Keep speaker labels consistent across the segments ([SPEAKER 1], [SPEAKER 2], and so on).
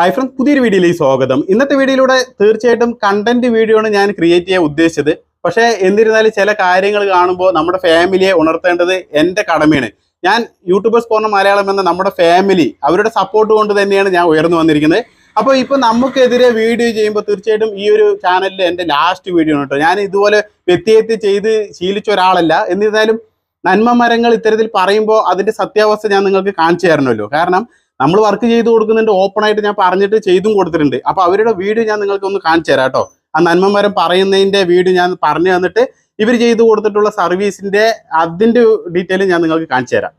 [SPEAKER 1] Hi friends പുതിയൊരു വീഡിയോയിലേക്ക് സ്വാഗതം. ഇന്നത്തെ വീഡിയോയിലൂടെ തീർച്ചയായിട്ടും കണ്ടന്റ് വീഡിയോ ആണ് ഞാൻ ക്രിയേറ്റ് ചെയ്യാൻ ഉദ്ദേശിച്ചത്. പക്ഷേ എന്നിരുന്നാലും ചില കാര്യങ്ങൾ കാണുമ്പോൾ നമ്മുടെ ഫാമിലിയെ ഉണർത്തേണ്ടത് എന്റെ കടമയാണ്. ഞാൻ യൂട്യൂബേഴ്സ് പോർണ മലയാളം എന്ന നമ്മുടെ ഫാമിലി അവരുടെ സപ്പോർട്ട് കൊണ്ട് തന്നെയാണ് ഞാൻ ഉയർന്നു വന്നിരിക്കുന്നത്. അപ്പോൾ ഇപ്പോൾ നമുക്കെതിരെ വീഡിയോ ചെയ്യുമ്പോൾ തീർച്ചയായിട്ടും ഈ ഒരു ചാനലിൽ എന്റെ ലാസ്റ്റ് വീഡിയോ ആണ് കേട്ടോ. ഞാൻ ഇതുപോലെ വ്യക്തിയത്ത് ചെയ്ത് ശീലിച്ച ഒരാളല്ല. എന്നിരുന്നാലും നന്മ മരങ്ങൾ ഇത്തരത്തിൽ പറയുമ്പോൾ അതിന്റെ സത്യാവസ്ഥ ഞാൻ നിങ്ങൾക്ക് കാണിച്ചു തരണമല്ലോ. കാരണം നമ്മൾ വർക്ക് ചെയ്ത് കൊടുക്കുന്നുണ്ട് ഓപ്പൺ ആയിട്ട് ഞാൻ പറഞ്ഞിട്ട് ചെയ്തും കൊടുത്തിട്ടുണ്ട്. അപ്പോൾ അവരുടെ വീഡിയോ ഞാൻ നിങ്ങൾക്ക് ഒന്ന് കാണിച്ചു തരാം കേട്ടോ. ആ നന്മമരം പറയുന്നതിന്റെ വീഡിയോ ഞാൻ പറഞ്ഞു തന്നിട്ട് ഇവർ ചെയ്തു കൊടുത്തിട്ടുള്ള സർവീസിന്റെ അതിന്റെ ഡീറ്റെയിൽ ഞാൻ നിങ്ങൾക്ക് കാണിച്ചു തരാം.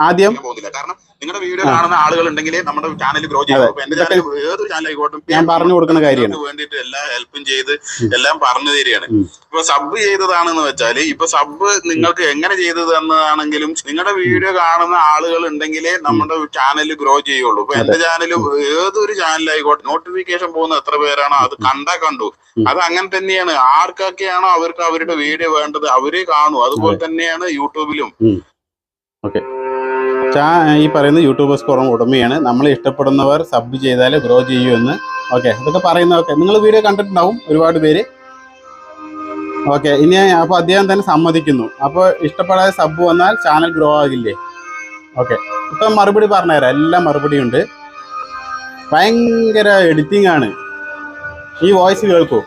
[SPEAKER 1] ആദ്യം
[SPEAKER 2] പോകുന്നില്ല. കാരണം നിങ്ങളുടെ വീഡിയോ കാണുന്ന ആളുകൾ ഉണ്ടെങ്കിൽ നമ്മുടെ ചാനൽ ഗ്രോ. ചെയ്യും. എന്റെ ചാനൽ ഏതൊരു ചാനൽ ആയിക്കോട്ടെ
[SPEAKER 1] ഞാൻ പറഞ്ഞു കൊടുക്കുന്ന കാര്യമാണ്.
[SPEAKER 2] വേണ്ടിയിട്ട് എല്ലാ ഹെൽപ്പും ചെയ്ത് എല്ലാം പറഞ്ഞു തരികയാണ്. ഇപ്പൊ സബ് ചെയ്തതാണെന്ന് വെച്ചാൽ ഇപ്പൊ സബ് നിങ്ങൾക്ക് എങ്ങനെ ചെയ്തത് എന്നതാണെങ്കിലും നിങ്ങളുടെ വീഡിയോ കാണുന്ന ആളുകൾ ഉണ്ടെങ്കിലേ നമ്മുടെ ചാനൽ ഗ്രോ ചെയ്യുള്ളൂ. ഇപ്പൊ എന്റെ ചാനൽ ഏതൊരു ചാനലായിക്കോട്ടെ നോട്ടിഫിക്കേഷൻ പോകുന്ന എത്ര പേരാണോ അത് കണ്ടാ കണ്ടു. അത് അങ്ങനെ തന്നെയാണ്. ആർക്കൊക്കെയാണോ അവർക്ക് അവരുടെ വീഡിയോ വേണ്ടത് അവരെ കാണൂ. അതുപോലെ തന്നെയാണ് യൂട്യൂബിലും.
[SPEAKER 1] ചാ ഈ പറയുന്ന യൂട്യൂബേഴ്സ് കുറവ് ഉടമയാണ്. നമ്മൾ ഇഷ്ടപ്പെടുന്നവർ സബ് ചെയ്താൽ ഗ്രോ ചെയ്യുമെന്ന് ഓക്കെ ഇതൊക്കെ പറയുന്നതൊക്കെ. നിങ്ങൾ വീഡിയോ കണ്ടിട്ടുണ്ടാവും ഒരുപാട് പേര്. ഓക്കെ ഇനി അപ്പോൾ അദ്ദേഹം തന്നെ സമ്മതിക്കുന്നു. അപ്പോൾ ഇഷ്ടപ്പെടാതെ സബ് വന്നാൽ ചാനൽ ഗ്രോ ആകില്ലേ? ഓക്കെ ഇപ്പം മറുപടി പറഞ്ഞുതരാം. എല്ലാം മറുപടിയുണ്ട്. ഭയങ്കര എഡിറ്റിംഗ് ആണ്. ഈ വോയിസ് കേൾക്കൂ.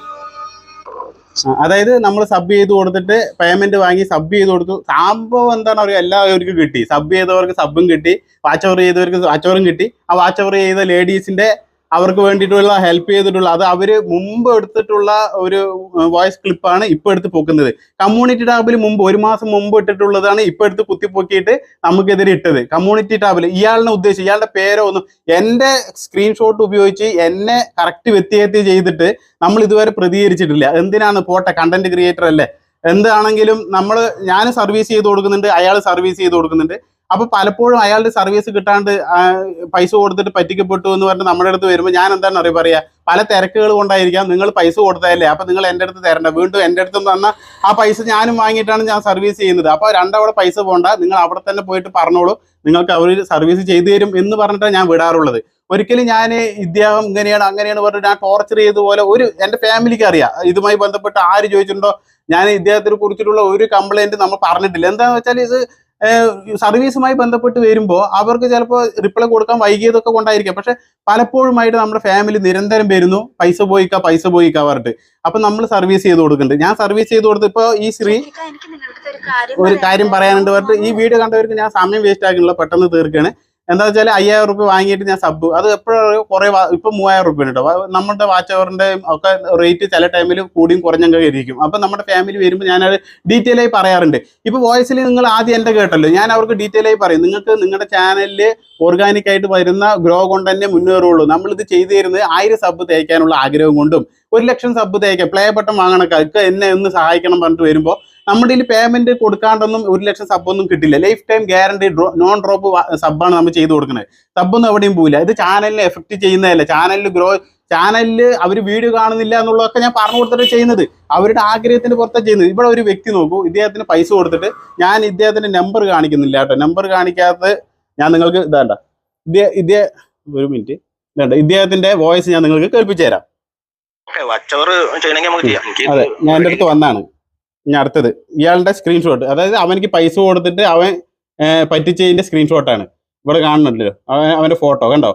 [SPEAKER 1] അതായത് നമ്മൾ സബ് ചെയ്ത് കൊടുത്തിട്ട് പേയ്മെന്റ് വാങ്ങി സബ് ചെയ്ത് കൊടുത്തു. സംഭവം എന്താണ് പറയുക എല്ലാവർക്കും കിട്ടി. സബ് ചെയ്തവർക്ക് സബും കിട്ടി. വാച്ച് ഓവർ ചെയ്തവർക്ക് വാച്ച് ഓവറും കിട്ടി. ആ വാച്ച് ഓവർ ചെയ്ത ലേഡീസിന്റെ അവർക്ക് വേണ്ടിയിട്ടുള്ള ഹെൽപ്പ് ചെയ്തിട്ടുള്ള അത് അവർ മുമ്പ് എടുത്തിട്ടുള്ള ഒരു വോയിസ് ക്ലിപ്പാണ് ഇപ്പോൾ എടുത്ത് പൊക്കുന്നത്. കമ്മ്യൂണിറ്റി ടാബിൽ മുമ്പ് ഒരു മാസം മുമ്പ് ഇട്ടിട്ടുള്ളതാണ് ഇപ്പോൾ എടുത്ത് കുത്തിപ്പൊക്കിയിട്ട് നമുക്കെതിരെ ഇട്ടത്. കമ്മ്യൂണിറ്റി ടാബിൽ ഇയാളിനെ ഉദ്ദേശിച്ച് ഇയാളുടെ പേരോ ഒന്നും എന്റെ സ്ക്രീൻഷോട്ട് ഉപയോഗിച്ച് എന്നെ കറക്റ്റ് വ്യക്തിഹത്യ ചെയ്തിട്ട് നമ്മൾ ഇതുവരെ പ്രതികരിച്ചിട്ടില്ല. എന്തിനാണ്? പോട്ടെ കണ്ടന്റ് ക്രിയേറ്റർ അല്ലേ. എന്താണെങ്കിലും നമ്മൾ ഞാൻ സർവീസ് ചെയ്ത് കൊടുക്കുന്നുണ്ട് അയാൾ സർവീസ് ചെയ്ത് കൊടുക്കുന്നുണ്ട്. അപ്പൊ പലപ്പോഴും അയാളുടെ സർവീസ് കിട്ടാണ്ട് പൈസ കൊടുത്തിട്ട് പറ്റിക്കപ്പെട്ടു എന്ന് പറഞ്ഞ് നമ്മുടെ അടുത്ത് വരുമ്പോൾ ഞാൻ എന്താണ് അറിയാൻ പറയാ? പല തിരക്കുകൾ കൊണ്ടായിരിക്കാം നിങ്ങൾ പൈസ കൊടുത്തതല്ലേ? അപ്പൊ നിങ്ങൾ എന്റെ അടുത്ത് തരണ്ട. വീണ്ടും എന്റെ അടുത്ത് തന്ന ആ പൈസ ഞാനും വാങ്ങിയിട്ടാണ് ഞാൻ സർവീസ് ചെയ്യുന്നത്. അപ്പൊ രണ്ടവിടെ പൈസ പോണ്ട. നിങ്ങൾ അവിടെ തന്നെ പോയിട്ട് പറഞ്ഞോളൂ. നിങ്ങൾക്ക് അവർ സർവീസ് ചെയ്തു തരും എന്ന് പറഞ്ഞിട്ടാണ് ഞാൻ വിടാറുള്ളത്. ഒരിക്കലും ഞാൻ ഇദ്ദേഹം ഇങ്ങനെയാണ് അങ്ങനെയാണ് പറഞ്ഞിട്ട് ഞാൻ ടോർച്ചർ ചെയ്ത പോലെ ഒരു എന്റെ ഫാമിലിക്ക് അറിയാം. ഇതുമായി ബന്ധപ്പെട്ട് ആര് ചോദിച്ചിട്ടുണ്ടോ? ഞാൻ ഇദ്ദേഹത്തിനെ കുറിച്ചിട്ടുള്ള ഒരു കംപ്ലൈന്റ് നമ്മൾ പറഞ്ഞിട്ടില്ല. എന്താണെന്ന് വെച്ചാൽ ഇത് സർവീസുമായി ബന്ധപ്പെട്ട് വരുമ്പോൾ അവർക്ക് ചിലപ്പോൾ റിപ്ലൈ കൊടുക്കാൻ വൈകിയതൊക്കെ കൊണ്ടായിരിക്കാം. പക്ഷെ പലപ്പോഴുമായിട്ട് നമ്മുടെ ഫാമിലി നിരന്തരം വരുന്നു പൈസ പോയിക്കാ പൈസ പോയിക്കാ പറഞ്ഞിട്ട്. അപ്പൊ നമ്മൾ സർവീസ് ചെയ്ത് കൊടുക്കുന്നുണ്ട് ഞാൻ സർവീസ് ചെയ്ത് കൊടുത്ത് ഇപ്പോൾ ഈ
[SPEAKER 3] കാര്യം
[SPEAKER 1] ഒരു കാര്യം പറയാനുണ്ട്. പറഞ്ഞിട്ട് ഈ വീഡിയോ കണ്ടവർക്ക് ഞാൻ സമയം വേസ്റ്റ് ആക്കുന്നില്ല പെട്ടെന്ന് തീർക്കുകയാണ് എന്താ വെച്ചാൽ അയ്യായിരം റുപ്യ വാങ്ങിയിട്ട് ഞാൻ സബ് അത് എപ്പോഴും കുറേ ഇപ്പൊ മൂവായിരം റുപ്യ കേട്ടോ നമ്മുടെ വാച്ച് അവറിന്റെ ഒക്കെ റേറ്റ് ചില ടൈമിൽ കൂടിയും കുറഞ്ഞൊക്കെ ഇരിക്കും. അപ്പൊ നമ്മുടെ ഫാമിലി വരുമ്പോൾ ഞാനത് ഡീറ്റെയിൽ ആയി പറയാറുണ്ട്. ഇപ്പൊ വോയിസിൽ നിങ്ങൾ ആദ്യം എന്റെ കേട്ടല്ലോ. ഞാൻ അവർക്ക് ഡീറ്റെയിൽ ആയി പറയും. നിങ്ങൾക്ക് നിങ്ങളുടെ ചാനലിൽ ഓർഗാനിക് ആയിട്ട് വരുന്ന ഗ്രോ കൊണ്ട് തന്നെ മുന്നേറുള്ളൂ നമ്മളിത് ചെയ്തു തരുന്നത് ആയിരം സബ് തേക്കാനുള്ള ആഗ്രഹം കൊണ്ടും ഒരു ലക്ഷം സബ് തേക്കാം പ്ലേ ബട്ടൺ വാങ്ങണക്കാർക്ക് എന്നെ ഒന്ന് സഹായിക്കണം പറഞ്ഞിട്ട് വരുമ്പോൾ നമ്മുടെ ഇതിൽ പേയ്മെന്റ് കൊടുക്കാണ്ടൊന്നും ഒരു ലക്ഷം സബ് ഒന്നും കിട്ടില്ല. Life time guarantee non drop സബ്ബാണ് നമ്മൾ ചെയ്ത് കൊടുക്കുന്നത്. സബ്ബൊന്നും എവിടെയും പോവില്ല. ഇത് ചാനലിനെ എഫക്ട് ചെയ്യുന്നതല്ല. ചാനലിൽ ഗ്രോ ചാനലിൽ അവർ വീഡിയോ കാണുന്നില്ല എന്നുള്ളതൊക്കെ ഞാൻ പറഞ്ഞു കൊടുത്തിട്ട് ചെയ്യുന്നത്. അവരുടെ ആഗ്രഹത്തിന് പുറത്താണ് ചെയ്യുന്നത്. ഇവിടെ ഒരു വ്യക്തി നോക്കൂ. ഇദ്ദേഹത്തിന് പൈസ കൊടുത്തിട്ട് ഞാൻ ഇദ്ദേഹത്തിന്റെ നമ്പർ കാണിക്കുന്നില്ല കേട്ടോ. നമ്പർ കാണിക്കാത്ത ഞാൻ നിങ്ങൾക്ക് ഇതാണ്ട. ഇദ്ദേഹ ഇദ്ദേഹ ഒരു മിനിറ്റ് ഇതാണ്ട. ഇദ്ദേഹത്തിന്റെ വോയിസ് ഞാൻ നിങ്ങൾക്ക് കേൾപ്പിച്ചു തരാം അതെ ഞാൻ എന്റെ അടുത്ത് വന്നാണ്. ഇനി അടുത്തത്. ഇയാളുടെ സ്ക്രീൻഷോട്ട് അതായത് അവനിക്ക് പൈസ കൊടുത്തിട്ട് അവൻ പറ്റിച്ചതിന്റെ സ്ക്രീൻഷോട്ടാണ് ഇവിടെ കാണുന്നുണ്ടല്ലോ. അവൻ അവന്റെ ഫോട്ടോ കണ്ടോ?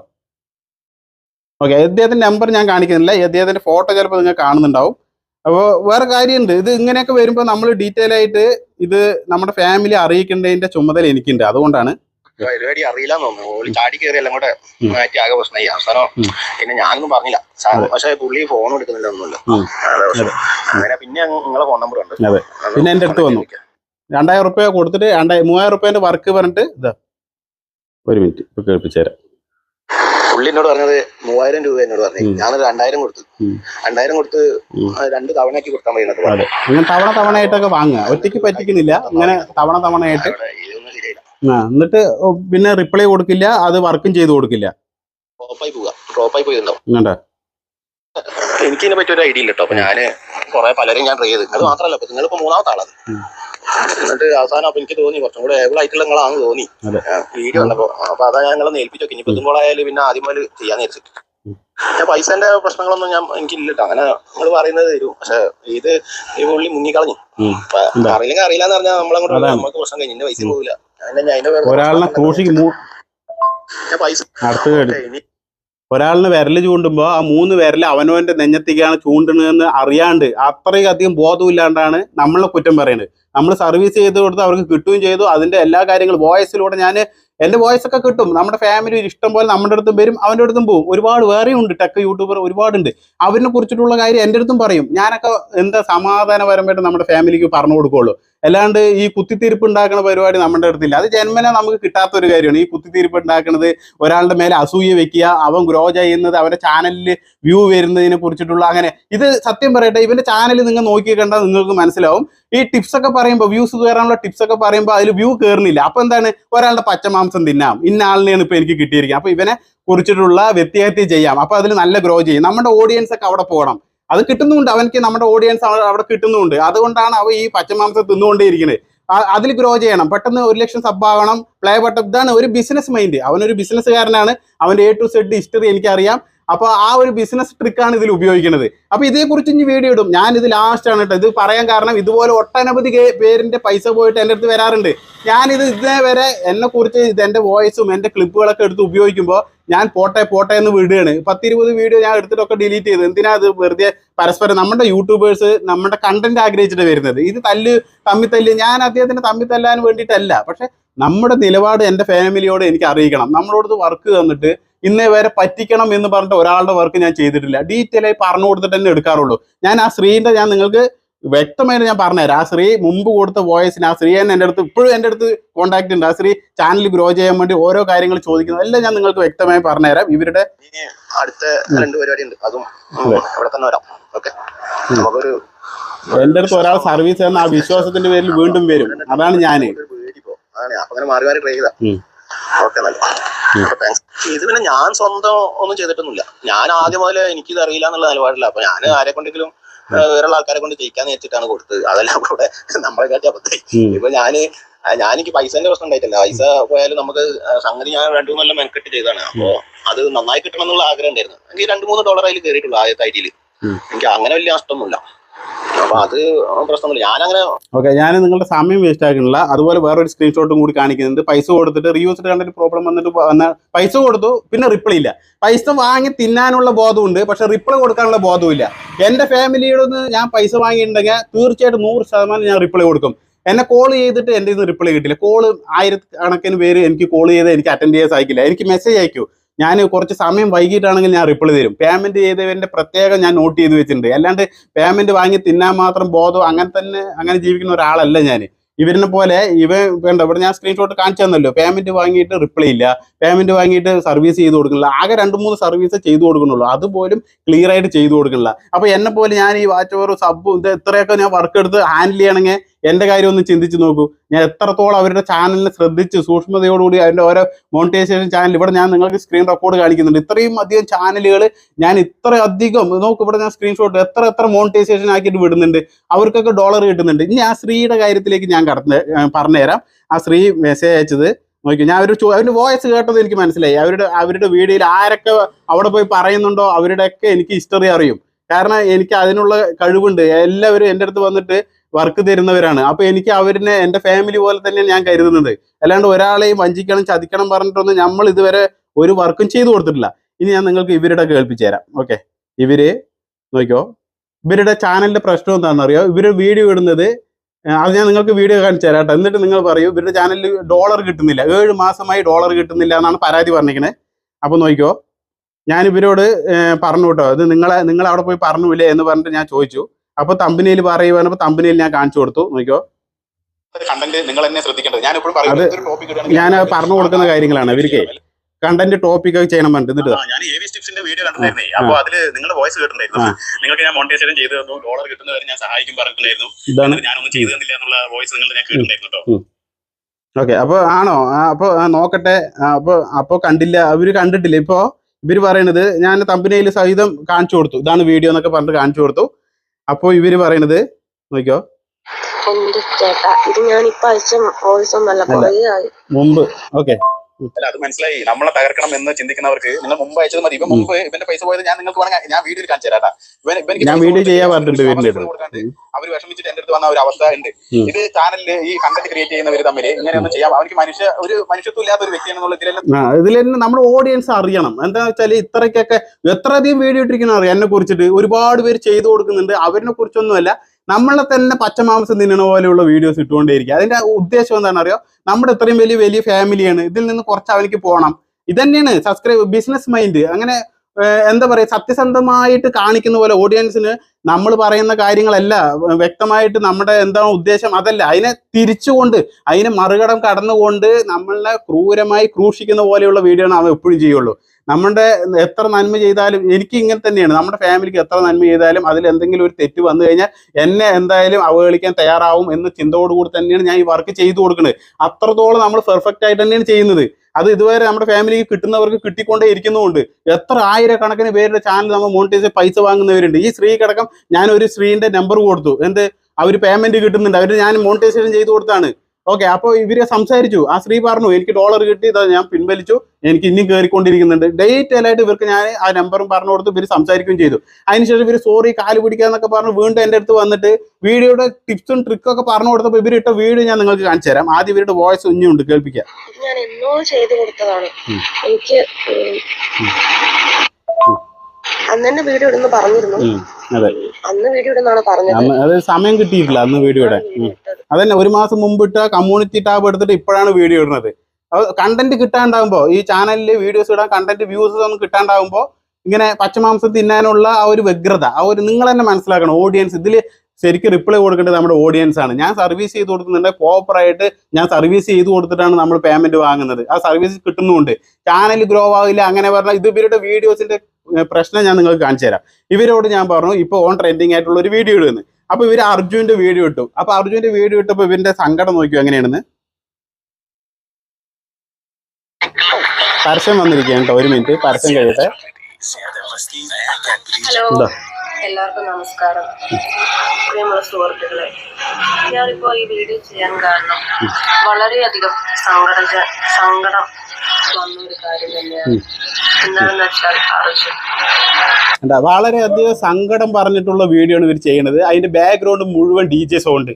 [SPEAKER 1] ഓക്കെ അദ്ദേഹത്തിന്റെ നമ്പർ ഞാൻ കാണിക്കുന്നില്ല. അദ്ദേഹത്തിന്റെ ഫോട്ടോ ചിലപ്പോൾ നിങ്ങൾ കാണുന്നുണ്ടാവും. അപ്പോൾ വേറെ കാര്യമുണ്ട്. ഇത് ഇങ്ങനെയൊക്കെ വരുമ്പോൾ നമ്മൾ ഡീറ്റെയിൽ ആയിട്ട് ഇത് നമ്മുടെ ഫാമിലി അറിയിക്കേണ്ടതിന്റെ ചുമതല എനിക്കുണ്ട്. അതുകൊണ്ടാണ്
[SPEAKER 4] പരിപാടി അറിയില്ല തോന്നുന്നു. ഓളി ചാടി കയറി എല്ലാം കൂടെ. മാറ്റി ആകെ പ്രശ്നമായി. അവസാനം. പിന്നെ ഞാനൊന്നും പറഞ്ഞില്ല. പക്ഷെ പുള്ളി ഫോൺ എടുക്കുന്നില്ല ഒന്നുമില്ല. അങ്ങനെ പിന്നെ നിങ്ങളെ ഫോൺ നമ്പർ ഉണ്ട്.
[SPEAKER 1] പിന്നെ എന്റെ അടുത്ത് വന്നു. രണ്ടായിരം റുപ്യ കൊടുത്തിട്ട് രണ്ടായിരം മൂവായിരം റുപ്യന്റെ വർക്ക് പറഞ്ഞിട്ട് ഇതാ. ഒരു മിനിറ്റ് ഇപ്പൊ കേൾപ്പിച്ചു തരാം
[SPEAKER 4] പുള്ളി എന്നോട് പറഞ്ഞത് മൂവായിരം രൂപ എന്നോട് പറഞ്ഞു. ഞാൻ രണ്ടായിരം കൊടുത്തു. രണ്ടായിരം കൊടുത്ത് രണ്ട് തവണയാക്കി
[SPEAKER 1] അതെ. ഇങ്ങനെ തവണ തവണയായിട്ടൊക്കെ വാങ്ങുക. ഒറ്റയ്ക്ക് പറ്റിക്കുന്നില്ല. അങ്ങനെ തവണ തവണയായിട്ട്
[SPEAKER 4] അവിടെ ഇതൊന്നും ശരിയായില്ല
[SPEAKER 1] ആ എന്നിട്ട് പിന്നെ റിപ്ലൈ കൊടുക്കില്ല അത് വർക്കും ചെയ്ത് കൊടുക്കില്ല.
[SPEAKER 4] ഡ്രോപ്പായി പോവുക. ഡ്രോപ്പായി പോയിട്ടുണ്ടാവും.
[SPEAKER 1] ഇങ്ങണ്ട
[SPEAKER 4] എനിക്ക് ഇതിനെ പറ്റി ഒരു ഐഡിയ ഇല്ല കേട്ടോ അപ്പൊ ഞാൻ കുറെ പലരും ഞാൻ ട്രൈ ചെയ്ത്. അത് മാത്രമല്ല ഇപ്പൊ നിങ്ങളിപ്പോ മൂന്നാമത്തെ ആളത്. എന്നിട്ട് അവസാനം അപ്പൊ എനിക്ക് തോന്നി കുറച്ചും കൂടെ ഏബിൾ ആയിട്ടുള്ള നിങ്ങളാണെന്ന് തോന്നി. വീഡിയോ കണ്ടപ്പോ. അപ്പൊ അതാ ഞാൻ നിങ്ങളെ ഏൽപ്പിച്ചു നോക്കി ഇനിയിപ്പോ ഇതുമ്പോഴായാലും പിന്നെ ആദ്യം മുതൽ ചെയ്യാന്ന് വെച്ചിട്ട് ഞാൻ പൈസന്റെ പ്രശ്നങ്ങളൊന്നും ഞാൻ എനിക്കില്ല. അങ്ങനെ നിങ്ങൾ പറയുന്നത് തരും. പക്ഷെ ഇത് ഈ പുള്ളി മുങ്ങിക്കളഞ്ഞു. അപ്പൊ അറിയില്ലെങ്കിൽ അറിയില്ല എന്ന് പറഞ്ഞാൽ നമ്മളങ്ങോട്ട്. നമുക്ക് പ്രശ്നം കഴിഞ്ഞു. പൈസ പോകില്ല
[SPEAKER 1] ഒരാളിനെ ക്രൂശിക്ക് അടുത്ത് ഒരാളിന് വിരൽ ചൂണ്ടുമ്പോ ആ മൂന്ന് വിരൽ അവനവന്റെ നെഞ്ഞത്തേക്കാണ് ചൂണ്ടുന്നതെന്ന് അറിയാണ്ട് അത്രയും അധികം ബോധമില്ലാണ്ടാണ് നമ്മളെ കുറ്റം പറയുന്നത്. നമ്മൾ സർവീസ് ചെയ്ത് കൊടുത്ത് അവർക്ക് കിട്ടുകയും ചെയ്തു. അതിന്റെ എല്ലാ കാര്യങ്ങളും വോയിസിലൂടെ ഞാൻ എന്റെ വോയിസ് ഒക്കെ കിട്ടും. നമ്മുടെ ഫാമിലി ഇഷ്ടം പോലെ നമ്മുടെ അടുത്തും വരും അവന്റെ അടുത്തും പോകും ഒരുപാട് വേറെയും ഉണ്ട്. ടെക് യൂട്യൂബർ ഒരുപാടുണ്ട്. അവരിനെ കുറിച്ചിട്ടുള്ള കാര്യം എന്റെ അടുത്തും പറയും. ഞാനൊക്കെ എന്താ സമാധാനപരമായിട്ട് നമ്മുടെ ഫാമിലിക്ക് പറഞ്ഞു കൊടുക്കുള്ളൂ. അല്ലാണ്ട് ഈ കുത്തിത്തിരിപ്പ് ഉണ്ടാക്കുന്ന പരിപാടി നമ്മുടെ അടുത്തില്ല. അത് ജന്മന നമുക്ക് കിട്ടാത്ത ഒരു കാര്യമാണ്. ഈ കുത്തിത്തിരിപ്പ് ഉണ്ടാക്കുന്നത് ഒരാളുടെ മേലെ അസൂയ വെക്കുക അവൻ ഗ്രോ ചെയ്യുന്നത് അവന്റെ ചാനലിൽ വ്യൂ വരുന്നതിനെ കുറിച്ചിട്ടുള്ള അങ്ങനെ. ഇത് സത്യം പറയട്ടെ ഇവന്റെ ചാനൽ നിങ്ങൾ നോക്കി കണ്ടാൽ നിങ്ങൾക്ക് മനസ്സിലാവും. ഈ ടിപ്സ് ഒക്കെ പറയുമ്പോൾ വ്യൂസ് കയറാനുള്ള ടിപ്സ് ഒക്കെ പറയുമ്പോൾ അതിൽ വ്യൂ കയറുന്നില്ല അപ്പൊ എന്താണ്? ഒരാളുടെ പച്ചമാംസം തിന്നാം. ഇന്ന ആളിനെയാണ് ഇപ്പൊ എനിക്ക് കിട്ടിയിരിക്കുക അപ്പൊ ഇവനെ കുറിച്ചിട്ടുള്ള വ്യത്യാസത്തെ ചെയ്യാം. അപ്പൊ അതിൽ നല്ല ഗ്രോ ചെയ്യും. നമ്മുടെ ഓഡിയൻസ് ഒക്കെ അവിടെ പോകണം. അത് കിട്ടുന്നുണ്ട്. അവനക്ക് നമ്മുടെ ഓഡിയൻസ് അവിടെ കിട്ടുന്നുണ്ട്. അതുകൊണ്ടാണ് അവ ഈ പച്ചമാംസം തിന്നുകൊണ്ടേയിരിക്കുന്നത് അതിൽ ഗ്രോ ചെയ്യണം. പെട്ടെന്ന് ഒരു ലക്ഷം സബ് ആവണം. പ്ലേ ബട്ടൺ ഇതാണ് ഒരു ബിസിനസ് മൈൻഡ് അവനൊരു ബിസിനസ്സുകാരനാണ് അവന്റെ എ ടു സെഡ് ഹിസ്റ്ററി എനിക്കറിയാം. അപ്പൊ ആ ഒരു ബിസിനസ് ട്രിക്കാണ് ഇതിൽ ഉപയോഗിക്കുന്നത്. അപ്പോൾ ഇതേക്കുറിച്ച് ഇനി വീഡിയോ ഇടും. ഞാൻ ഇത് ലാസ്റ്റ് ആണ് കേട്ടോ. ഇത് പറയാൻ കാരണം ഇതുപോലെ ഒട്ടനവധി പേരിന്റെ പൈസ പോയിട്ട് എന്റെ അടുത്ത് വരാറുണ്ട്. ഞാനിത് ഇതേവരെ എന്നെ കുറിച്ച് ഇത് എന്റെ വോയിസും എന്റെ ക്ലിപ്പുകളൊക്കെ എടുത്ത് ഉപയോഗിക്കുമ്പോൾ ഞാൻ പോട്ടെ പോട്ടെ എന്ന് വിടുകയാണ്. പത്തിരുപത് വീഡിയോ ഞാൻ എടുത്തിട്ടൊക്കെ ഡിലീറ്റ് ചെയ്തു. എന്തിനാ അത് വെറുതെ പരസ്പരം നമ്മുടെ യൂട്യൂബേഴ്സ് നമ്മുടെ കണ്ടന്റ് ആഗ്രഹിച്ചിട്ട് വരുന്നത്. ഇത് തല്ല് തമ്മി തല്ല് ഞാൻ അദ്ദേഹത്തിന് തമ്മി തല്ലാൻ വേണ്ടിയിട്ടല്ല. പക്ഷെ നമ്മുടെ നിലപാട് എന്റെ ഫാമിലിയോട് എനിക്ക് അറിയിക്കണം. നമ്മളോട് വർക്ക് തന്നിട്ട് ഇന്നേ വരെ പറ്റിക്കണം എന്ന് പറഞ്ഞിട്ട് ഒരാളുടെ വർക്ക് ഞാൻ ചെയ്തിട്ടില്ല. ഡീറ്റെയിൽ ആയി പറഞ്ഞു കൊടുത്തിട്ട് തന്നെ എടുക്കാറുള്ളൂ. ഞാൻ ആ സ്ത്രീന്റെ ഞാൻ നിങ്ങൾക്ക് വ്യക്തമായിട്ട് ഞാൻ പറഞ്ഞുതരാം. ആ സ്ത്രീ മുമ്പ് കൊടുത്ത വോയിസിന് ആ സ്ത്രീ തന്നെ എന്റെ അടുത്ത് ഇപ്പോഴും എന്റെ അടുത്ത് കോൺടാക്ട് ഉണ്ട്. ആ സ്ത്രീ ചാനൽ ഗ്രോ ചെയ്യാൻ വേണ്ടി ഓരോ കാര്യങ്ങൾ ചോദിക്കുന്നത് എല്ലാം ഞാൻ നിങ്ങൾക്ക് വ്യക്തമായി പറഞ്ഞുതരാം. ഇവരുടെ
[SPEAKER 4] അടുത്ത രണ്ട് പരിപാടി ഉണ്ട്. അതും ഇവിടെ തന്നെ വരാം. ഓക്കെ നമുക്കൊരു
[SPEAKER 1] എന്റെ അടുത്ത് ഒരാൾ സർവീസ് ആ വിശ്വാസത്തിന്റെ പേരിൽ വീണ്ടും വരും. അതാണ് ഞാൻ.
[SPEAKER 4] അങ്ങനെ മാറി മാറി ട്രൈ ചെയ്താ. ഓക്കെ നല്ല ഇത് പിന്നെ ഞാൻ സ്വന്തം ഒന്നും ചെയ്തിട്ടൊന്നുമില്ല. ഞാൻ ആദ്യം മുതലേ എനിക്കിത് അറിയില്ല എന്നുള്ള നിലപാടില്ല അപ്പൊ ഞാൻ ആരെ കൊണ്ടെങ്കിലും വേറെ ആൾക്കാരെ കൊണ്ട് ജയിക്കാൻ നേരിട്ടാണ് കൊടുത്തത്. അതെല്ലാം കൂടെ നമ്മളെ കാട്ടി അബദ്ധമായി. ഇപ്പൊ ഞാൻ ഞാൻ എനിക്ക് പൈസന്റെ പ്രശ്നം ഉണ്ടായിട്ടില്ല. പൈസ പോയാലും നമുക്ക് സംഗതി ഞാൻ രണ്ടു മൂന്നെല്ലാം മെനക്കെട്ട് ചെയ്താണ് അപ്പൊ അത് നന്നായി കിട്ടണം എന്നുള്ള ആഗ്രഹം ഉണ്ടായിരുന്നു. എനിക്ക് രണ്ടു മൂന്ന് ഡോളർ അതിൽ കയറിയിട്ടുള്ളൂ ആദ്യത്തെ
[SPEAKER 1] ഉം.
[SPEAKER 4] എനിക്ക് അങ്ങനെ വലിയ നഷ്ടമൊന്നുമില്ല.
[SPEAKER 1] ഓക്കെ ഞാൻ നിങ്ങളുടെ സമയം വേസ്റ്റ് ആക്കുന്നില്ല അതുപോലെ വേറൊരു സ്ക്രീൻഷോട്ടും കൂടി കാണിക്കുന്നുണ്ട്. പൈസ കൊടുത്തിട്ട് റീയൂസ്ഡ് കണ്ടിട്ട് പ്രോബ്ലം വന്നിട്ട് വന്ന പൈസ കൊടുത്തു പിന്നെ റിപ്ലൈ ഇല്ല. പൈസ വാങ്ങി തിന്നാനുള്ള ബോധമുണ്ട് പക്ഷെ റിപ്ലൈ കൊടുക്കാനുള്ള ബോധമില്ല എന്റെ ഫാമിലിയുടെ ഞാൻ പൈസ വാങ്ങിയിട്ടുണ്ടെങ്കിൽ തീർച്ചയായിട്ടും നൂറ് ശതമാനം ഞാൻ റിപ്ലൈ കൊടുക്കും. എന്നെ കോൾ ചെയ്തിട്ട് എന്റെ നിന്ന് റിപ്ലൈ കിട്ടില്ല കോൾ ആയിരക്കണക്കിന് പേര് എനിക്ക് കോൾ ചെയ്ത് എനിക്ക് അറ്റൻഡ് ചെയ്യാൻ സാധിക്കില്ല. എനിക്ക് മെസ്സേജ് അയക്കൂ. ഞാൻ കുറച്ച് സമയം വൈകിട്ടാണെങ്കിൽ ഞാൻ റിപ്ലൈ തരും. പേയ്മെന്റ് ചെയ്തവന്റെ പ്രത്യേകം ഞാൻ നോട്ട് ചെയ്ത് വെച്ചിട്ടുണ്ട്. അല്ലാണ്ട് പേയ്മെന്റ് വാങ്ങി തിന്നാൻ മാത്രം ബോധം അങ്ങനെ തന്നെ അങ്ങനെ ജീവിക്കുന്ന ഒരാളല്ല ഞാൻ ഇവരിനെ പോലെ ഇവ വേണ്ട ഇവിടെ ഞാൻ സ്ക്രീൻഷോട്ട് കാണിച്ചു തന്നല്ലോ. പേയ്മെന്റ് വാങ്ങിയിട്ട് റിപ്ലൈ ഇല്ല. പേയ്മെന്റ് വാങ്ങിയിട്ട് സർവീസ് ചെയ്ത് കൊടുക്കുന്നില്ല. ആകെ രണ്ട് മൂന്ന് സർവീസ് ചെയ്തു കൊടുക്കുന്നുള്ളൂ. അതുപോലും ക്ലിയർ ആയിട്ട് ചെയ്തു കൊടുക്കുന്നില്ല. അപ്പൊ എന്നെ പോലെ ഞാൻ ഈ വാച്ച് ഓവർ സബ് ഇത് ഇത്രയൊക്കെ ഞാൻ വർക്ക് എടുത്ത് ഹാൻഡിൽ ചെയ്യണമെങ്കിൽ എന്റെ കാര്യം ഒന്ന് ചിന്തിച്ച് നോക്കൂ. ഞാൻ എത്രത്തോളം അവരുടെ ചാനലിനെ ശ്രദ്ധിച്ച് സൂക്ഷ്മതയോടുകൂടി അതിന്റെ ഓരോ മോണിറ്റൈസേഷൻ ചാനൽ ഇവിടെ ഞാൻ നിങ്ങൾക്ക് സ്ക്രീൻ റെക്കോർഡ് കാണിക്കുന്നുണ്ട്. ഇത്രയും അധികം ചാനലുകൾ ഞാൻ ഇത്ര അധികം നോക്ക് ഇവിടെ ഞാൻ സ്ക്രീൻഷോട്ട് എത്ര എത്ര മോണിറ്റൈസേഷൻ ആക്കിയിട്ട് വിടുന്നുണ്ട്. അവർക്കൊക്കെ ഡോളർ കിട്ടുന്നുണ്ട്. ഇനി ആ സ്ത്രീയുടെ കാര്യത്തിലേക്ക് ഞാൻ കടന്ന് പറഞ്ഞുതരാം. ആ സ്ത്രീ മെസ്സേജ് അയച്ചത് നോക്കി ഞാൻ ഒരു അവരുടെ വോയിസ് കേട്ടത് എനിക്ക് മനസ്സിലായി. അവരുടെ അവരുടെ വീഡിയോയിൽ ആരൊക്കെ അവിടെ പോയി പറയുന്നുണ്ടോ അവരുടെയൊക്കെ എനിക്ക് ഹിസ്റ്ററി അറിയും. കാരണം എനിക്ക് അതിനുള്ള കഴിവുണ്ട്. എല്ലാവരും എന്റെ അടുത്ത് വന്നിട്ട് വർക്ക് തരുന്നവരാണ്. അപ്പൊ എനിക്ക് അവരിനെ എന്റെ ഫാമിലി പോലെ തന്നെ ഞാൻ കരുതുന്നത്. അല്ലാണ്ട് ഒരാളെയും വഞ്ചിക്കണം ചതിക്കണം പറഞ്ഞിട്ടൊന്നും നമ്മൾ ഇതുവരെ ഒരു വർക്കും ചെയ്തു കൊടുത്തിട്ടില്ല. ഇനി ഞാൻ നിങ്ങൾക്ക് ഇവരുടെ കേൾപ്പിച്ചു തരാം. ഓക്കെ ഇവർ നോക്കിയോ ഇവരുടെ ചാനലിന്റെ പ്രശ്നം എന്താണെന്ന് അറിയോ? ഇവർ വീഡിയോ ഇടുന്നത് അത് ഞാൻ നിങ്ങൾക്ക് വീഡിയോ കാണിച്ചു തരാം കേട്ടോ. എന്നിട്ട് നിങ്ങൾ പറയൂ ഇവരുടെ ചാനലിൽ ഡോളർ കിട്ടുന്നില്ല. ഏഴ് മാസമായി ഡോളർ കിട്ടുന്നില്ല എന്നാണ് പരാതി പറഞ്ഞിരിക്കണേ. അപ്പൊ നോക്കിയോ ഞാൻ ഇവരോട് പറഞ്ഞു കേട്ടോ. ഇത് നിങ്ങളെ നിങ്ങൾ അവിടെ പോയി പറഞ്ഞില്ലേ എന്ന് പറഞ്ഞിട്ട് ഞാൻ ചോദിച്ചു. അപ്പൊ തമ്പനിയിൽ പറയുവാണ് അപ്പൊ തമ്പനിയിൽ ഞാൻ കാണിച്ചു കൊടുത്തു നോക്കിയോ
[SPEAKER 2] കണ്ടന്റ് നിങ്ങൾ തന്നെ ശ്രദ്ധിക്കേണ്ടത്. ഞാൻ എപ്പോഴും
[SPEAKER 1] അത് ഞാൻ പറഞ്ഞു കൊടുക്കുന്ന കാര്യങ്ങളാണ് ഇവർക്ക്. കണ്ടന്റ് ടോപ്പിക് ഒക്കെ ചെയ്യണം പറഞ്ഞിട്ട്
[SPEAKER 2] ഞാൻ എ വി സ്റ്റിപ്സിന്റെ വീഡിയോ കണ്ടിരുന്നേ അപ്പൊ അതിൽ നിങ്ങളുടെ വോയിസ് കേട്ടിട്ടുണ്ടായിരുന്നു. നിങ്ങൾക്ക് ഞാൻ മോണിറ്റൈസേഷൻ ചെയ്തു തന്നു ഡോളർ കിട്ടുന്നവരെ ഞാൻ സഹായിക്കും പറഞ്ഞിട്ടുണ്ടായിരുന്നു.
[SPEAKER 1] ഇതാണ്.
[SPEAKER 2] എന്നിട്ട് ഞാനൊന്നും ചെയ്തു തന്നില്ല എന്നുള്ള വോയിസ് നിങ്ങൾ ഞാൻ കേട്ടിട്ടുണ്ടായിരുന്നു കേട്ടോ.
[SPEAKER 1] ഓക്കെ അപ്പൊ ആണോ? അപ്പൊ നോക്കട്ടെ. അപ്പൊ അപ്പൊ കണ്ടില്ല അവർ കണ്ടിട്ടില്ല. ഇപ്പൊ ഇവർ പറയണത് ഞാൻ തമ്പനയിൽ സഹിതം കാണിച്ചു കൊടുത്തു. ഇതാണ് വീഡിയോ എന്നൊക്കെ പറഞ്ഞിട്ട് കാണിച്ചു കൊടുത്തു. അപ്പൊ ഇവർ പറയണത് നോക്കിയോ മുമ്പ് ഓക്കെ
[SPEAKER 2] അല്ല അത് മനസ്സിലായി. നമ്മളെ തകർക്കണം എന്ന് ചിന്തിക്കുന്നവർക്ക് നിങ്ങൾ മുമ്പ് അയച്ചത് മതി. ഇപ്പൊ മുമ്പ് ഇവന്റെ പൈസ പോയത് ഞാൻ നിങ്ങൾക്ക് വേണമെങ്കിൽ ഞാൻ വീഡിയോയിൽ കാണിച്ചു തരാം ഇവൻ അവർക്ക് കൊടുക്കാണ്ട് അവർ വിഷമിച്ചിട്ട് എന്റെ അടുത്ത് വന്ന ഒരു അവസ്ഥ ഉണ്ട്. ഇത് ചാനലിൽ ഈ കണ്ടന്റ് ക്രിയേറ്റ് ചെയ്യുന്നവർ തമ്മിൽ ഇങ്ങനെയൊന്നും ചെയ്യാം. അവർക്ക് മനുഷ്യ ഒരു മനുഷ്യത്വം ഇല്ലാത്ത ഒരു വ്യക്തിയാണെന്നുള്ള ഇതിലെല്ലാം
[SPEAKER 1] ഇതിൽ തന്നെ നമ്മുടെ ഓഡിയൻസ് അറിയണം. എന്താന്ന് വെച്ചാൽ ഇത്രയ്ക്കൊക്കെ എത്രയധികം വീഡിയോ ഇട്ടിരിക്കുന്ന അറിയാം എന്നെ കുറിച്ചിട്ട്. ഒരുപാട് പേര് ചെയ്തു കൊടുക്കുന്നുണ്ട്. അവരിനെ കുറിച്ചൊന്നുമല്ല. നമ്മളെ തന്നെ പച്ചമാംസം തിന്നണ പോലെയുള്ള വീഡിയോസ് ഇട്ടുകൊണ്ടേയിരിക്കുക അതിന്റെ ഉദ്ദേശം എന്താണെന്ന് അറിയോ നമ്മുടെ ഇത്രയും വലിയ വലിയ ഫാമിലിയാണ് ഇതിൽ നിന്ന് കുറച്ച് അവനിക്ക് പോകണം ഇതന്നെയാണ് സബ്സ്ക്രൈബ് ബിസിനസ് മൈൻഡ് അങ്ങനെ എന്താ പറയുക സത്യസന്ധമായിട്ട് കാണിക്കുന്ന പോലെ ഓഡിയൻസിന് നമ്മൾ പറയുന്ന കാര്യങ്ങളല്ല വ്യക്തമായിട്ട് നമ്മുടെ എന്താണ് ഉദ്ദേശം അതല്ല. അതിനെ തിരിച്ചുകൊണ്ട് അതിനെ മറുകടം കടന്നുകൊണ്ട് നമ്മളെ ക്രൂരമായി ക്രൂഷിക്കുന്ന പോലെയുള്ള വീഡിയോ ആണ് അവൻ എപ്പോഴും ചെയ്യുള്ളൂ. നമ്മുടെ എത്ര നന്മ ചെയ്താലും എനിക്ക് ഇങ്ങനെ തന്നെയാണ്. നമ്മുടെ ഫാമിലിക്ക് എത്ര നന്മ ചെയ്താലും അതിൽ എന്തെങ്കിലും ഒരു തെറ്റ് വന്നു കഴിഞ്ഞാൽ എന്നെ എന്തായാലും അവഹേളിക്കാൻ തയ്യാറാവും എന്ന ചിന്തയോടുകൂടി തന്നെയാണ് ഞാൻ ഈ വർക്ക് ചെയ്തു കൊടുക്കുന്നത്. അത്രത്തോളം നമ്മൾ പെർഫെക്റ്റ് ആയിട്ട് തന്നെയാണ് ചെയ്യുന്നത്. അത് ഇതുവരെ നമ്മുടെ ഫാമിലിക്ക് കിട്ടുന്നവർക്ക് കിട്ടിക്കൊണ്ടേ ഇരിക്കുന്നുമുണ്ട്. എത്ര ആയിരക്കണക്കിന് പേരുടെ ചാനൽ നമ്മൾ മോണിറ്റൈസ് പൈസ വാങ്ങുന്നവരുണ്ട്. ഈ സ്ത്രീക്കടക്കം ഞാൻ ഒരു നമ്പർ കൊടുത്തു. എന്ത്? അവർ പേയ്മെന്റ് കിട്ടുന്നുണ്ട്. അവർ ഞാൻ മോണിറ്റൈസേഷൻ ചെയ്തു കൊടുത്താണ്. ഓക്കെ അപ്പോൾ ഇവർ സംസാരിച്ചു. ആ സ്ത്രീ പറഞ്ഞു എനിക്ക് ഡോളർ കിട്ടി ഇതാ ഞാൻ പിൻവലിച്ചു. എനിക്ക് ഇനിയും കയറിക്കൊണ്ടിരിക്കുന്നുണ്ട് ഡേറ്റ് ആയിട്ട് ഇവർക്ക് ഞാൻ ആ നമ്പറും പറഞ്ഞു കൊടുത്ത് ഇവർ സംസാരിക്കുകയും ചെയ്തു. അതിനുശേഷം ഇവർ സോറി കാൽ പിടിക്കാന്നൊക്കെ പറഞ്ഞു വീണ്ടും എന്റെ അടുത്ത് വന്നിട്ട് വീഡിയോയുടെ ടിപ്സും ട്രിക്കും ഒക്കെ പറഞ്ഞു കൊടുത്തപ്പോൾ ഇവർ ഇട്ട വീഡിയോ ഞാൻ നിങ്ങൾക്ക് കാണിച്ചു തരാം. ആദ്യം ഇവരുടെ വോയിസ് ഒന്നുണ്ട് കേൾപ്പിക്കാം.
[SPEAKER 3] ഞാൻ എന്നോ ചെയ്തു കൊടുത്തതാണ്. എനിക്ക് അന്ന് വീഡിയോ ഇടുന്നു പറഞ്ഞിരുന്നു.
[SPEAKER 1] അതെ.
[SPEAKER 3] അന്ന് വീഡിയോ ഇടുന്നാണ് പറഞ്ഞത്.
[SPEAKER 1] അത് സമയം കിട്ടിയിട്ടില്ല അന്ന്
[SPEAKER 3] വീഡിയോ ഇടാൻ.
[SPEAKER 1] അതന്നെ ഒരു മാസം മുമ്പ് ഇട്ട കമ്മ്യൂണിറ്റി ടാബ് എടുത്തിട്ട് ഇപ്പോഴാണ് വീഡിയോ ഇടുന്നത്. കണ്ടന്റ് കിട്ടാണ്ടാവുമ്പോ ഈ ചാനലിൽ വീഡിയോസ് ഇടാൻ കണ്ടന്റ് വ്യൂസ് ഒന്നും കിട്ടാണ്ടാവുമ്പോ ഇങ്ങനെ പച്ചമാംസം തിന്നാനുള്ള ആ ഒരു വ്യഗ്രത ആ ഒരു നിങ്ങൾ തന്നെ മനസ്സിലാക്കണം ഓഡിയൻസ് ഇതിൽ ശരിക്കും റിപ്ലൈ കൊടുക്കേണ്ടത് നമ്മുടെ ഓഡിയൻസ് ആണ്. ഞാൻ സർവീസ് ചെയ്ത് കൊടുക്കുന്നുണ്ട് പ്രോപ്പറായിട്ട് ഞാൻ സർവീസ് ചെയ്ത് കൊടുത്തിട്ടാണ് നമ്മൾ പേയ്മെന്റ് വാങ്ങുന്നത്. ആ സർവീസ് കിട്ടുന്നുമുണ്ട് ചാനൽ ഗ്രോ ആവില്ല അങ്ങനെ പറഞ്ഞാൽ ഇത് ഇവരുടെ വീഡിയോസിന്റെ പ്രശ്നം ഞാൻ നിങ്ങൾക്ക് കാണിച്ചു തരാം. ഇവരോട് ഞാൻ പറഞ്ഞു ഇപ്പൊ ഓൺ ട്രെൻഡിങ് ആയിട്ടുള്ള ഒരു വീഡിയോ ഇടുന്നു. അപ്പൊ ഇവർ അർജുന്റെ വീഡിയോ ഇട്ടു. അപ്പൊ അർജുന്റെ വീഡിയോ ഇട്ടപ്പോ ഇവന്റെ സങ്കടം നോക്കിയോ? എങ്ങനെയാണെന്ന്? പരസ്യം വന്നിരിക്കുകയാണ് കേട്ടോ. ഒരു മിനിറ്റ് പരസ്യം കഴിയട്ടെ?
[SPEAKER 3] എല്ലാവർക്കും നമസ്കാരം. പ്രിയമുള്ള സുഹൃത്തുക്കളെ ഞാനിപ്പോ ഈ വീഡിയോ ചെയ്യാൻ കാരണം വളരെയധികം സങ്കട സങ്കടം വന്ന ഒരു കാര്യം തന്നെയാണ്. എന്താണെന്ന് വെച്ചാൽ അർജുൻ
[SPEAKER 1] എന്താ വളരെയധികം സങ്കടം പറഞ്ഞിട്ടുള്ള വീഡിയോ ആണ് ഇവർ ചെയ്യണത്. അതിന്റെ ബാക്ക്ഗ്രൗണ്ട് മുഴുവൻ ഡി ജെ സൗണ്ട്.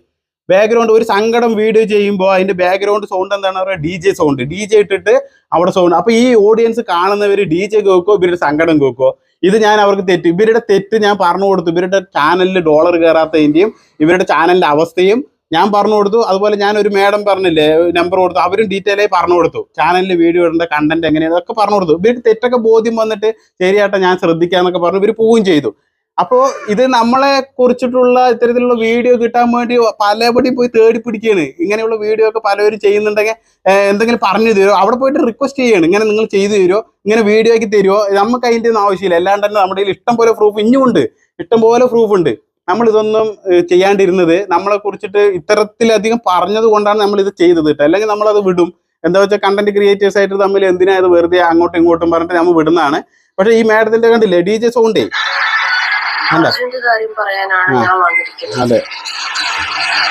[SPEAKER 1] ബാക്ക്ഗ്രൗണ്ട് ഒരു സങ്കടം വീഡിയോ ചെയ്യുമ്പോൾ അതിന്റെ ബാക്ക്ഗ്രൗണ്ട് സൗണ്ട് എന്താണ് പറയുക D J sound. D J ഇട്ടിട്ട് അവിടെ സൗണ്ട്. അപ്പൊ ഈ ഓഡിയൻസ് കാണുന്നവര് ഡി ജെ കേൾക്കോ ഇവരുടെ സങ്കടം കേൾക്കോ? ഇത് ഞാൻ അവർക്ക് തെറ്റ് ഇവരുടെ തെറ്റ് ഞാൻ പറഞ്ഞു കൊടുത്തു. ഇവരുടെ ചാനലിൽ ഡോളർ കയറാത്തതിന്റെയും ഇവരുടെ ചാനലിന്റെ അവസ്ഥയും ഞാൻ പറഞ്ഞു കൊടുത്തു. അതുപോലെ ഞാൻ ഒരു മേഡം പറഞ്ഞില്ലേ നമ്പർ കൊടുത്തു. അവരും ഡീറ്റെയിൽ ആയി പറഞ്ഞു കൊടുത്തു. ചാനലിൽ വീഡിയോ ഇടേണ്ട കണ്ടന്റ് എങ്ങനെയാണ് അതൊക്കെ പറഞ്ഞു കൊടുത്തു. ഇവർക്ക് തെറ്റൊക്കെ ബോധ്യം വന്നിട്ട് ശരിയാട്ടെ ഞാൻ ശ്രദ്ധിക്കാന്നൊക്കെ പറഞ്ഞു ഇവർ പോവുകയും ചെയ്തു. അപ്പോ ഇത് നമ്മളെ കുറിച്ചിട്ടുള്ള ഇത്തരത്തിലുള്ള വീഡിയോ കിട്ടാൻ വേണ്ടി പലപടി പോയി തേടി പിടിക്കുകയാണ് ഇങ്ങനെയുള്ള വീഡിയോ ഒക്കെ പലവരും ചെയ്യുന്നുണ്ടെങ്കിൽ എന്തെങ്കിലും പറഞ്ഞു തരുമോ അവിടെ പോയിട്ട് റിക്വസ്റ്റ് ചെയ്യാണ്. ഇങ്ങനെ നിങ്ങൾ ചെയ്തു തരുമോ ഇങ്ങനെ വീഡിയോ ആക്കി തരുമോ നമുക്ക് അതിന്റെ ഒന്നും ആവശ്യമില്ല. അല്ലാണ്ട് തന്നെ നമ്മുടെ കയ്യിൽ ഇഷ്ടം പോലെ പ്രൂഫ് ഇനിയും ഉണ്ട്. ഇഷ്ടം പോലെ പ്രൂഫ് ഉണ്ട്. നമ്മൾ ഇതൊന്നും ചെയ്യാണ്ടിരുന്നത് നമ്മളെ കുറിച്ചിട്ട് ഇത്തരത്തിലധികം പറഞ്ഞത് കൊണ്ടാണ് നമ്മൾ ഇത് ചെയ്തത് കേട്ടോ. അല്ലെങ്കിൽ നമ്മളത് വിടും. എന്താ വെച്ചാൽ കണ്ടന്റ് ക്രിയേറ്റേഴ്സ് ആയിട്ട് തമ്മിൽ എന്തിനാ ഇത് വെറുതെ അങ്ങോട്ടും ഇങ്ങോട്ടും പറഞ്ഞിട്ട് നമ്മൾ വിടുന്നതാണ്. പക്ഷേ ഈ മാഡത്തിന്റെ കണ്ടില്ലേ? ഡി ജെ സൗണ്ടേ
[SPEAKER 3] കാര്യം പറയാനാണ് ഞാൻ വന്നിരിക്കുന്നത്.
[SPEAKER 1] അതെ.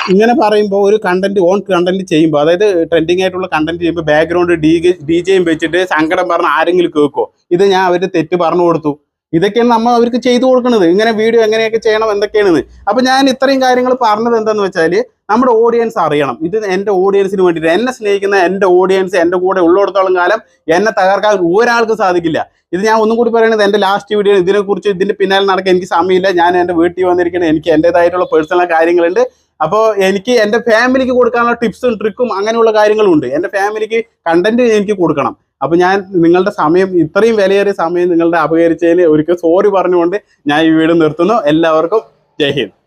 [SPEAKER 1] ഇങ്ങനെ പറയുമ്പോൾ ഒരു കണ്ടന്റ് ഓൺ കണ്ടന്റ് ചെയ്യുമ്പോൾ അതായത് ട്രെൻഡിങ് ആയിട്ടുള്ള കണ്ടന്റ് ചെയ്യുമ്പോൾ ബാക്ക്ഗ്രൗണ്ട് ഡി ഡി ജെയും വെച്ചിട്ട് സങ്കടം പറഞ്ഞ ആരെങ്കിലും കേൾക്കോ ഇത് ഞാൻ അവർ തെറ്റ് പറഞ്ഞു കൊടുത്തു. ഇതൊക്കെയാണ് നമ്മൾ അവർക്ക് ചെയ്തു കൊടുക്കുന്നത്. ഇങ്ങനെ വീഡിയോ എങ്ങനെയൊക്കെ ചെയ്യണം എന്തൊക്കെയാണെന്ന്. അപ്പൊ ഞാൻ ഇത്രയും കാര്യങ്ങൾ പറഞ്ഞത് എന്താന്ന് വെച്ചാൽ നമ്മുടെ ഓഡിയൻസ് അറിയണം. ഇത് എന്റെ ഓഡിയൻസിന് വേണ്ടിയിട്ട്. എന്നെ സ്നേഹിക്കുന്ന എന്റെ ഓഡിയൻസ് എന്റെ കൂടെ ഉള്ളിടത്തോളം കാലം എന്നെ തകർക്കാൻ ഒരാൾക്കും സാധിക്കില്ല. ഇത് ഞാൻ ഒന്നും കൂടി പറയുന്നത് എന്റെ ലാസ്റ്റ് വീഡിയോ ഇതിനെക്കുറിച്ച് ഇതിന്റെ പിന്നാലെ നടക്കാൻ എനിക്ക് സമയമില്ല. ഞാൻ എന്റെ വീട്ടിൽ വന്നിരിക്കുന്നത് എനിക്ക് എന്റേതായിട്ടുള്ള പേഴ്സണൽ കാര്യങ്ങളുണ്ട്. അപ്പോൾ എനിക്ക് എന്റെ ഫാമിലിക്ക് കൊടുക്കാനുള്ള ടിപ്സും ട്രിക്കും അങ്ങനെയുള്ള കാര്യങ്ങളും ഉണ്ട് എന്റെ ഫാമിലിക്ക് കണ്ടന്റ് എനിക്ക് കൊടുക്കണം. അപ്പോൾ ഞാൻ നിങ്ങളുടെ സമയം ഇത്രയും വിലയേറിയ സമയം നിങ്ങളുടെ അപകരിച്ചതിന് ഒരിക്കൽ സോറി പറഞ്ഞുകൊണ്ട് ഞാൻ ഈ വീട് നിർത്തുന്നു. എല്ലാവർക്കും ജയ് ഹിന്ദ്.